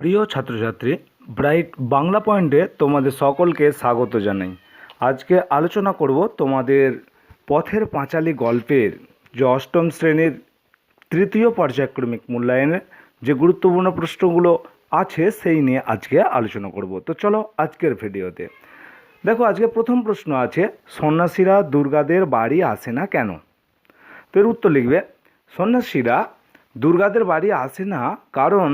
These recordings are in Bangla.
প্রিয় ছাত্রছাত্রী ব্রাইট বাংলা পয়েন্টে তোমাদের সকলকে স্বাগত জানাই। আজকে আলোচনা করব তোমাদের পথের পাঁচালী গল্পের যে অষ্টম শ্রেণির তৃতীয় পর্যায়ক্রমিক মূল্যায়নের যে গুরুত্বপূর্ণ প্রশ্নগুলো আছে সেই নিয়ে আজকে আলোচনা করব। তো চলো আজকের ভিডিওতে। দেখো, আজকে প্রথম প্রশ্ন আছে, সন্ন্যাসীরা দুর্গাদের বাড়ি আসে না কেন? তো এর উত্তর লিখবে, সন্ন্যাসীরা দুর্গাদের বাড়ি আসে না কারণ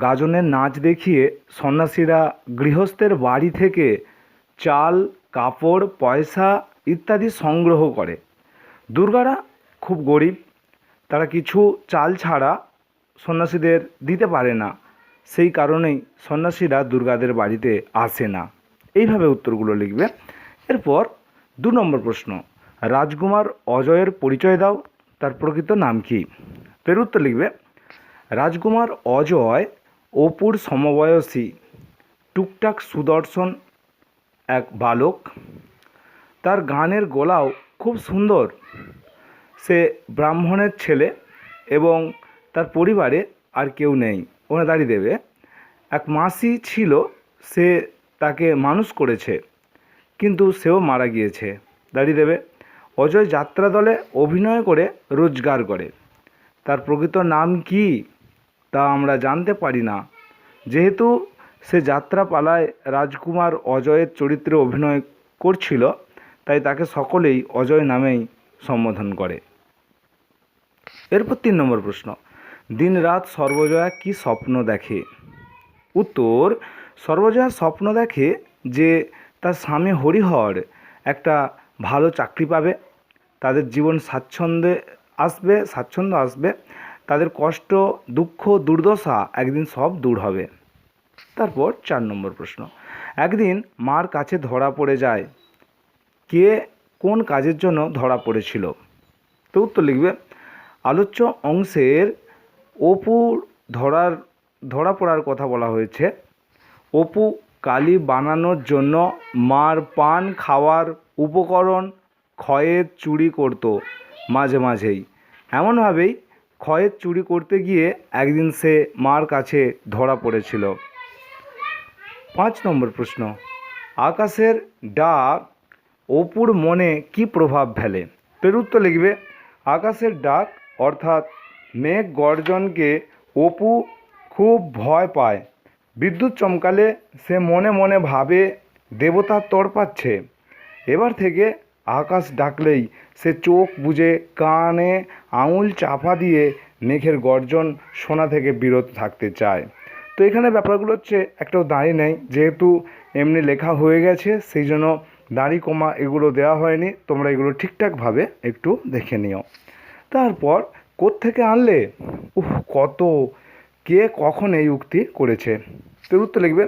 গাজনের নাচ দেখিয়ে সন্ন্যাসীরা গৃহস্থের বাড়ি থেকে চাল, কাপড়, পয়সা ইত্যাদি সংগ্রহ করে। দুর্গারা খুব গরিব, তারা কিছু চাল ছাড়া সন্ন্যাসীদের দিতে পারে না। সেই কারণেই সন্ন্যাসীরা দুর্গাদের বাড়িতে আসে না। এইভাবে উত্তরগুলো লিখবে। এরপর দু নম্বর প্রশ্ন, রাজকুমার অজয়ের পরিচয় দাও, তার প্রকৃত নাম কি? তো উত্তর লিখবে, রাজকুমার অজয় অপুর সমবয়সী টুকটাক সুদর্শন এক বালক। তার গানের গলাও খুব সুন্দর। সে ব্রাহ্মণের ছেলে এবং তার পরিবারে আর কেউ নেই ওখানে দাঁড়িয়ে দেবে। এক মাসি ছিল, সে তাকে মানুষ করেছে, কিন্তু সেও মারা গিয়েছে। দাঁড়িয়ে দেবে। অজয় যাত্রা দলে অভিনয় করে রোজগার করে। তার প্রকৃত নাম কি? তা আমরা জানতে পারি না। যেহেতু সে যাত্রাপালায় রাজকুমার অজয়ের চরিত্রে অভিনয় করছিল, তাই তাকে সকলেই অজয় নামেই সম্বোধন করে। এরপর তিন নম্বর প্রশ্ন, দিনরাত সর্বজয়া কি স্বপ্ন দেখে? উত্তর, সর্বজয়া স্বপ্ন দেখে যে তার স্বামী হরিহর একটা ভালো চাকরি পাবে, তাদের জীবন স্বাচ্ছন্দ্যে আসবে, স্বাচ্ছন্দ্য আসবে তাদের কষ্ট, দুঃখ, দুর্দশা একদিন সব দূর হবে। তারপর চার নম্বর প্রশ্ন। একদিন মার কাছে ধরা পড়ে যায়। কে কোন কাজের জন্য ধরা পড়েছিল? তো উত্তর লিখবে, আলোচ্য অংশের অপুর ধরার, ধরা পড়ার কথা বলা হয়েছে। অপু কালি বানানোর জন্য মার পান, খাওয়ার উপকরণ, ক্ষয়ের চুরি করতো মাঝে মাঝেই। এমনভাবেই ক্ষয়ের চুরি করতে গিয়ে একদিন সে মার কাছে ধরা পড়েছিল। পাঁচ নম্বর প্রশ্ন, আকাশের ডাক অপুর মনে কি প্রভাব ফেলে? এর উত্তর লিখবে, আকাশের ডাক অর্থাৎ মেঘ গর্জনকে অপু খুব ভয় পায়। বিদ্যুৎ চমকালে সে মনে মনে ভাবে, দেবতা তড়পাচ্ছে। এবার থেকে আকাশ ডাকলেই সে চোখ বুজে কানে আঙুল চাপা দিয়ে মেঘের গর্জন শোনা থেকে বিরত থাকতে চায়। তো এখানে ব্যাপারগুলো হচ্ছে একটাও দাঁড়ি নেই। যেহেতু এমনি লেখা হয়ে গেছে, সেই জন্য দাঁড়ি কমা এগুলো দেওয়া হয়নি। তোমরা এগুলো ঠিকঠাকভাবে একটু দেখে নিও। তারপর কোত্থেকে আনলে? উহ কত? কে কখন এই উক্তি করেছে? তোর উত্তর লিখবে,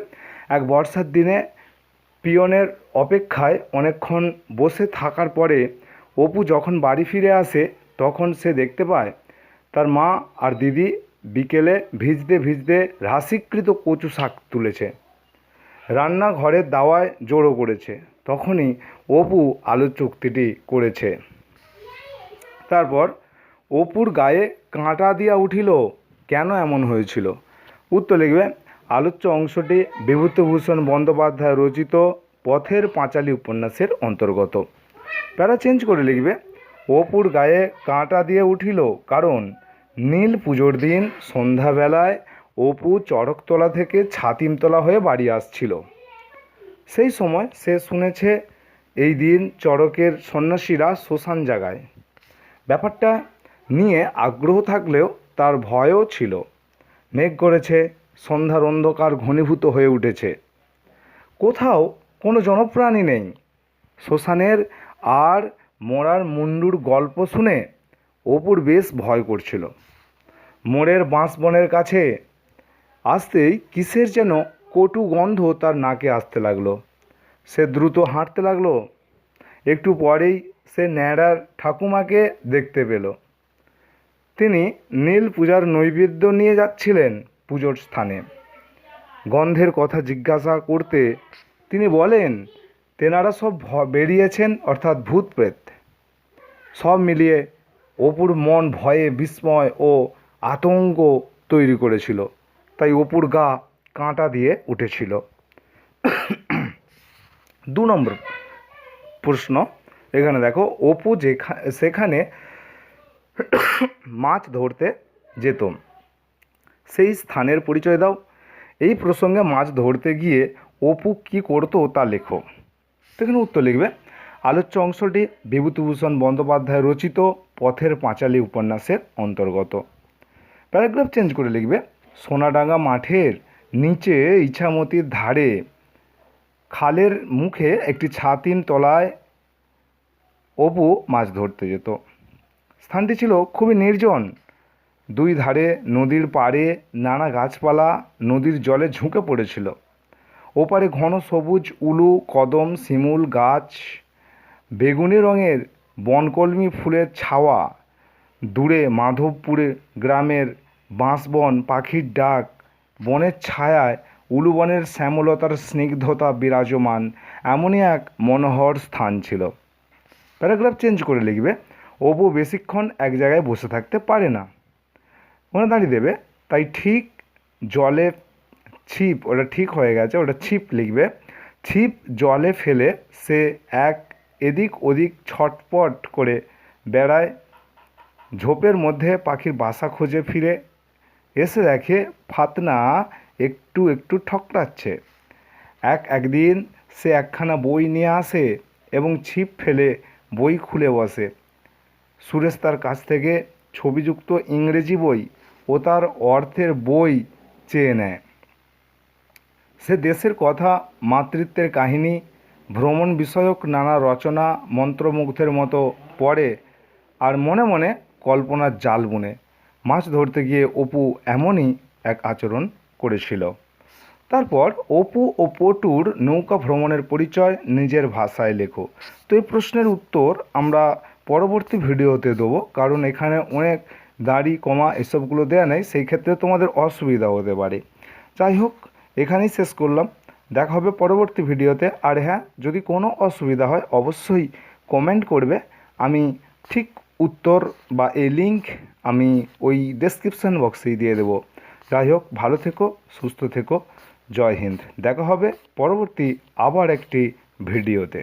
এক বর্ষার দিনে পিয়নের অপেক্ষায় অনেকক্ষণ বসে থাকার পরে অপু যখন বাড়ি ফিরে আসে, তখন সে দেখতে পায়, তার মা আর দিদি বিকেলে ভিজতে ভিজতে রাশিকৃত কচু শাক তুলেছে। রান্নাঘরের দাওয়ায় জোড়ো করেছে। তখনই অপু আলোচ্য উক্তিটি করেছে। তারপর অপুর গায়ে কাঁটা দিয়া উঠিল, কেন এমন হয়েছিল? উত্তর লিখবে আলোচ্য অংশটি বিভূতিভূষণ বন্দ্যোপাধ্যায় রচিত পথের পাঁচালী উপন্যাসের অন্তর্গত। প্যারা চেঞ্জ করে লিখবে, অপুর গায়ে কাঁটা দিয়ে উঠিল কারণ, নীল পুজোর দিন সন্ধ্যাবেলায় অপু চড়কতলা থেকে ছাতিমতলা হয়ে বাড়ি আসছিল। সেই সময় সে শুনেছে, এই দিন চড়কের সন্ন্যাসীরা শ্মশান জাগায়। ব্যাপারটা নিয়ে আগ্রহ থাকলেও তার ভয়ও ছিল। মেঘ করেছে সন্ধ্যার অন্ধকার ঘনীভূত হয়ে উঠেছে। কোথাও কোনো জনপ্রাণী নেই। শ্মশানের আর মরার মুন্ডুর গল্প শুনে অপুর বেশ ভয় করছিল। মোড়ের বাঁশবনের কাছে আসতেই কিসের যেন কটু গন্ধ তার নাকে আসতে লাগল। সে দ্রুত হাঁটতে লাগল। একটু পরেই সে ন্যাড়ার ঠাকুমাকে দেখতে পেল। তিনি নীল পূজার নৈবেদ্য নিয়ে যাচ্ছিলেন। পুজোর স্থানে। গন্ধের কথা জিজ্ঞাসা করতে তিনি বলেন, তেনারা সব বেরিয়েছেন অর্থাৎ ভূত প্রেত। সব মিলিয়ে অপুর মন ভয়ে বিস্ময় ও আতঙ্ক তৈরি করেছিল। তাই অপুর গা কাঁটা দিয়ে উঠেছিল। দু নম্বর প্রশ্ন এখানে দেখো, অপু যেখা, সেখানে মাছ ধরতে যেত। সেই স্থানের পরিচয় দাও। এই প্রসঙ্গে মাছ ধরতে গিয়ে অপু কী করতো তা লেখো। তো এখানে উত্তর লিখবে, আলোচ্য অংশটি বিভূতিভূষণ বন্দ্যোপাধ্যায় রচিত পথের পাঁচালী উপন্যাসের অন্তর্গত। প্যারাগ্রাফ চেঞ্জ করে লিখবে, সোনাডাঙ্গা মাঠের নিচে ইছামতির ধারে খালের মুখে একটি ছাতিন তলায় অপু মাছ ধরতে যেত। স্থানটি ছিল খুবই নির্জন। দুই ধারে নদীর পাড়ে নানা গাছপালা নদীর জলে ঝুঁকে পড়েছিল। ওপারে ঘন সবুজ, উলু, কদম, শিমুল গাছ, বেগুনি রঙের বনকলমি ফুলের ছাওয়া, দূরে মাধবপুরে গ্রামের বাঁশবন, পাখির ডাক, বনের ছায়ায় উলুবনের শ্যামলতার স্নিগ্ধতা বিরাজমান, এমনই এক মনোহর স্থান ছিল। প্যারাগ্রাফ চেঞ্জ করে লিখবে অপু বেশিক্ষণ এক জায়গায় বসে থাকতে পারে না। ওখানে দাঁড়িয়ে দেবে। তাই ঠিক জলে ছিপ, ওটা ঠিক হয়ে গেছে, ওটা ছিপ লিখবে। ছিপ জলে ফেলে সে এক এদিক ওদিক ছটপট করে বেড়ায়। ঝোপের মধ্যে পাখির বাসা খুঁজে ফিরে। এসে দেখে ফাতনা একটু একটু ঠকরাচ্ছে। এক একদিন সে একখানা বই নিয়ে আসে এবং ছিপ ফেলে বই খুলে বসে। সুরেশ তার কাছ থেকে ছবিযুক্ত ইংরেজি বই ও তার অর্থের বই চেয়ে নেয়। সে দেশের কথা, মাতৃত্বের কাহিনী, ভ্রমণ বিষয়ক নানা রচনা, মন্ত্রমুগ্ধের মতো পড়ে আর মনে মনে কল্পনার জাল বুনে। মাছ ধরতে গিয়ে অপু এমনই এক আচরণ করেছিল। তারপর অপু ও পটুর নৌকা ভ্রমণের পরিচয় নিজের ভাষায় লেখো। তো এই প্রশ্নের উত্তর আমরা পরবর্তী ভিডিওতে দেবো, কারণ এখানে অনেক দাড়ি কমা এসবগুলো দেওয়া নেই, সেই ক্ষেত্রে তোমাদের অসুবিধা হতে পারে। যাই হোক, এখানেই শেষ করলাম। দেখা হবে পরবর্তী ভিডিওতে। আর হ্যাঁ যদি কোনো অসুবিধা হয়, অবশ্যই কমেন্ট করবে। আমি ঠিক উত্তর বা এই লিঙ্ক আমি ওই ডেসক্রিপশন বক্সেই দিয়ে দেবো। যাই হোক, ভালো থেকো, সুস্থ থেকো। জয় হিন্দ। দেখা হবে পরবর্তী আবার একটি ভিডিওতে।